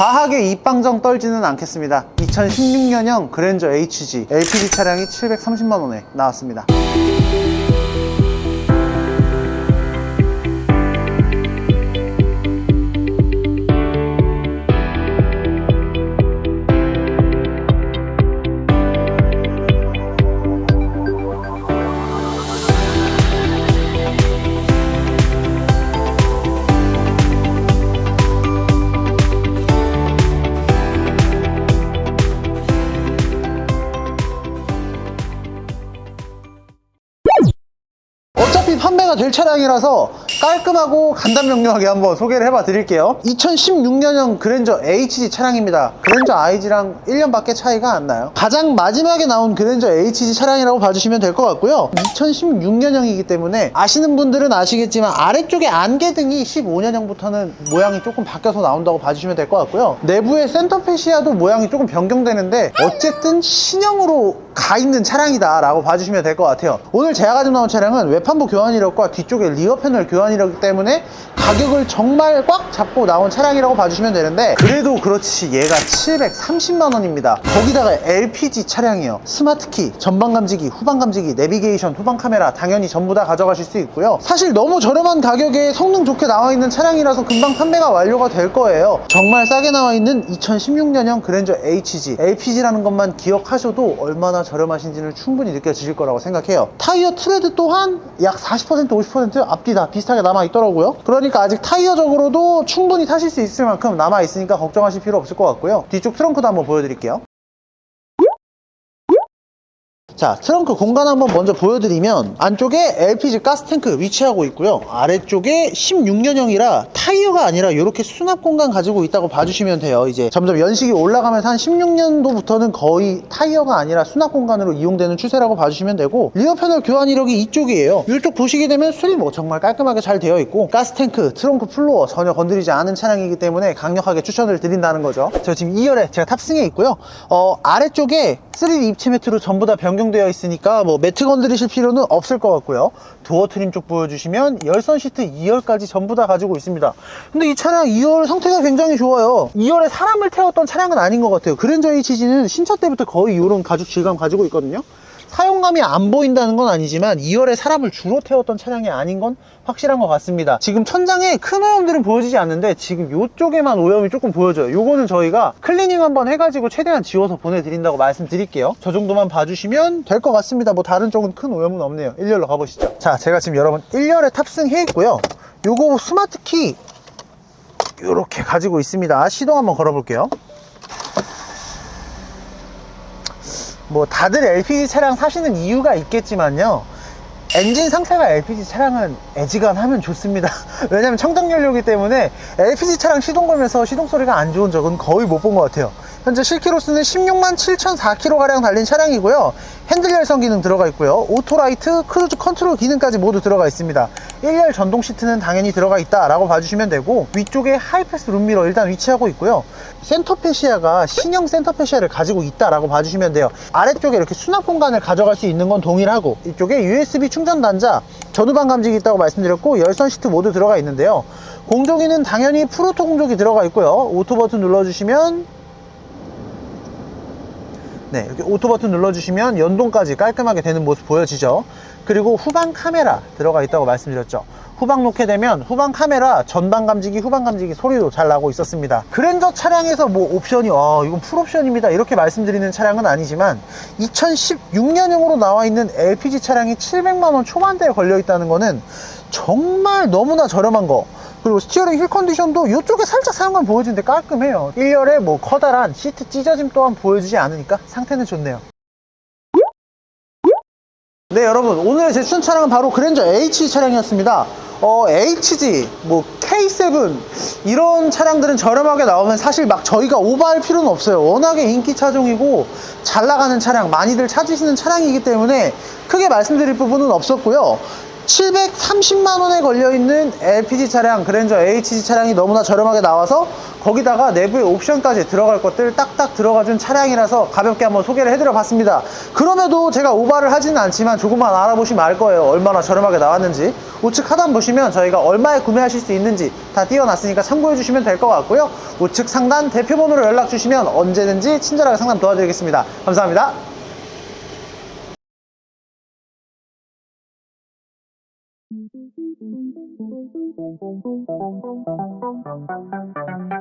과하게 입방정 떨지는 않겠습니다. 2016년형 그랜저 HG LPG 차량이 730만원에 나왔습니다 판매가 될 차량이라서 깔끔하고 간단 명료하게 한번 소개를 해봐 드릴게요. 2016년형 그랜저 HG 차량입니다. 그랜저 IG랑 1년밖에 차이가 안 나요. 가장 마지막에 나온 그랜저 HG 차량이라고 봐주시면 될 것 같고요. 2016년형이기 때문에 아시는 분들은 아시겠지만 아래쪽에 안개등이 15년형부터는 모양이 조금 바뀌어서 나온다고 봐주시면 될 것 같고요. 내부의 센터페시아도 모양이 조금 변경되는데 어쨌든 신형으로 가 있는 차량이다 라고 봐주시면 될 것 같아요. 오늘 제가 가지고 나온 차량은 외판부 교환 이력과 뒤쪽에 리어 패널 교환 이력 때문에 가격을 정말 꽉 잡고 나온 차량이라고 봐주시면 되는데 그래도 그렇지 얘가 730만 원입니다. 거기다가 LPG 차량이요. 스마트키, 전방 감지기, 후방 감지기, 내비게이션, 후방 카메라 당연히 전부 다 가져가실 수 있고요. 사실 너무 저렴한 가격에 성능 좋게 나와 있는 차량이라서 금방 판매가 완료가 될 거예요. 정말 싸게 나와 있는 2016년형 그랜저 HG LPG라는 것만 기억하셔도 얼마나 저렴하신지는 충분히 느껴지실 거라고 생각해요. 타이어 트레드 또한 약 40% 50% 앞뒤 다 비슷하게 남아 있더라고요. 그러니까 아직 타이어적으로도 충분히 타실 수 있을 만큼 남아 있으니까 걱정하실 필요 없을 것 같고요. 뒤쪽 트렁크도 한번 보여드릴게요 자 트렁크 공간 한번 먼저 보여드리면 안쪽에 LPG 가스탱크 위치하고 있고요. 아래쪽에 16년형이라 타이어가 아니라 이렇게 수납 공간 가지고 있다고 봐주시면 돼요. 이제 점점 연식이 올라가면서 한 16년도부터는 거의 타이어가 아니라 수납 공간으로 이용되는 추세라고 봐주시면 되고 리어 패널 교환 이력이 이쪽이에요. 이쪽 보시게 되면 수리 뭐 정말 깔끔하게 잘 되어 있고 가스탱크 트렁크 플로어 전혀 건드리지 않은 차량이기 때문에 강력하게 추천을 드린다는 거죠. 저 지금 2열에 제가 탑승해 있고요. 어, 아래쪽에 3D 입체 매트로 전부 다 변경 되어 있으니까 뭐 매트 건드리실 필요는 없을 것 같고요. 도어 트림 쪽 보여주시면 열선 시트 2열까지 전부 다 가지고 있습니다. 근데 이 차량 2열 상태가 굉장히 좋아요. 2열에 사람을 태웠던 차량은 아닌 것 같아요. 그랜저 HG는 신차 때부터 거의 이런 가죽 질감 가지고 있거든요 사용감이 안 보인다는 건 아니지만 2열에 사람을 주로 태웠던 차량이 아닌 건 확실한 것 같습니다. 지금 천장에 큰 오염들은 보여지지 않는데 지금 이쪽에만 오염이 조금 보여져요. 요거는 저희가 클리닝 한번 해가지고 최대한 지워서 보내드린다고 말씀드릴게요. 저 정도만 봐주시면 될 것 같습니다. 뭐 다른 쪽은 큰 오염은 없네요. 1열로 가보시죠. 자 제가 지금 여러분 1열에 탑승해 있고요. 요거 스마트키 이렇게 가지고 있습니다. 시동 한번 걸어볼게요 뭐 다들 LPG 차량 사시는 이유가 있겠지만요. 엔진 상태가 LPG 차량은 애지간하면 좋습니다. 왜냐면 청정 연료이기 때문에 LPG 차량 시동 걸면서 시동 소리가 안 좋은 적은 거의 못 본 것 같아요 현재 실키로수는 16만 7,004km 가량 달린 차량이고요. 핸들 열선 기능 들어가 있고요. 오토라이트 크루즈 컨트롤 기능까지 모두 들어가 있습니다. 1열 전동 시트는 당연히 들어가 있다 라고 봐주시면 되고 위쪽에 하이패스 룸미러 일단 위치하고 있고요. 센터페시아가 신형 센터페시아를 가지고 있다라고 봐주시면 돼요. 아래쪽에 이렇게 수납 공간을 가져갈 수 있는 건 동일하고 이쪽에 USB 충전 단자 전후방 감지기 있다고 말씀드렸고 열선 시트 모두 들어가 있는데요. 공조기는 당연히 프로토 공조기 들어가 있고요. 오토 버튼 눌러주시면 네, 이렇게 오토 버튼 눌러주시면 연동까지 깔끔하게 되는 모습 보여지죠. 그리고 후방 카메라 들어가 있다고 말씀드렸죠. 후방 놓게 되면 후방 카메라, 전방 감지기, 후방 감지기 소리도 잘 나고 있었습니다. 그랜저 차량에서 뭐 옵션이, 아, 이건 풀옵션입니다. 이렇게 말씀드리는 차량은 아니지만 2016년형으로 나와 있는 LPG 차량이 700만원 초반대에 걸려 있다는 거는 정말 너무나 저렴한 거. 그리고 스티어링 힐 컨디션도 이쪽에 살짝 사용감 보여주는데 깔끔해요. 1열에 뭐 커다란 시트 찢어짐 또한 보여주지 않으니까 상태는 좋네요. 네 여러분. 오늘의 제 추천 차량은 바로 그랜저 H 차량이었습니다. 어, HG, 뭐 K7 이런 차량들은 저렴하게 나오면 사실 막 저희가 오버할 필요는 없어요. 워낙에 인기 차종이고 잘 나가는 차량 많이들 찾으시는 차량이기 때문에 크게 말씀드릴 부분은 없었고요 730만 원에 걸려 있는 LPG 차량 그랜저 HG 차량이 너무나 저렴하게 나와서 거기다가 내부에 옵션까지 들어갈 것들 딱딱 들어가준 차량이라서 가볍게 한번 소개를 해드려 봤습니다. 그럼에도 제가 오바를 하지는 않지만 조금만 알아보시면 알 거예요. 얼마나 저렴하게 나왔는지. 우측 하단 보시면 저희가 얼마에 구매하실 수 있는지 다 띄워놨으니까 참고해 주시면 될 것 같고요. 우측 상단 대표번호로 연락 주시면 언제든지 친절하게 상담 도와드리겠습니다. 감사합니다. Thank you.